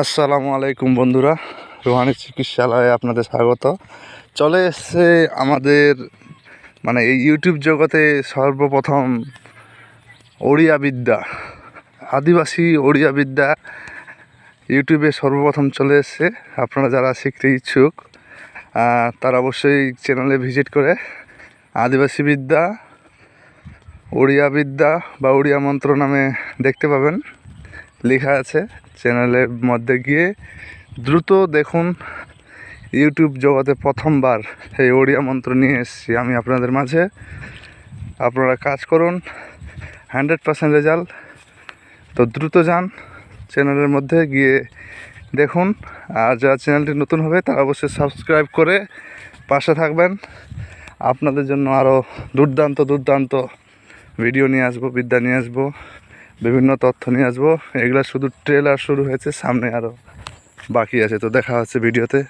আসসালামু আলাইকুম বন্ধুরা। রোহানি চিকিৎসালয়ে আপনাদের স্বাগত। চলে এসছে আমাদের মানে এই ইউটিউব জগতে সর্বপ্রথম ওড়িয়া বিদ্যা, আদিবাসী ওড়িয়া বিদ্যা ইউটিউবে সর্বপ্রথম চলে এসছে। আপনারা যারা শিখতে ইচ্ছুক তারা অবশ্যই চ্যানেলে ভিজিট করে আদিবাসী বিদ্যা, ওড়িয়া বিদ্যা বা ওড়িয়া মন্ত্র নামে দেখতে পাবেন। লেখা আছে চ্যানেলের মধ্যে গিয়ে দ্রুত দেখুন ইউটিউব জগতে প্রথমবার এই ওড়িয়া মন্ত্র নিয়ে এসেছি আমি আপনাদের মাঝে। আপনারা কাজ করুন, হান্ড্রেড পার্সেন্ট রেজাল্ট। তো দ্রুত যান চ্যানেলের মধ্যে গিয়ে দেখুন। আর যারা চ্যানেলটি নতুন হবে, তারা অবশ্যই সাবস্ক্রাইব করে পাশে থাকবেন। আপনাদের জন্য আরও দুর্দান্ত দুর্দান্ত ভিডিও নিয়ে আসব, বিদ্যা নিয়ে আসব। বিভিন্ন তথ্য নিয়ে আসব। এগুলা শুধু ট্রেলার শুরু হয়েছে, সামনে আরও বাকি আছে। তো দেখা হচ্ছে ভিডিওতে।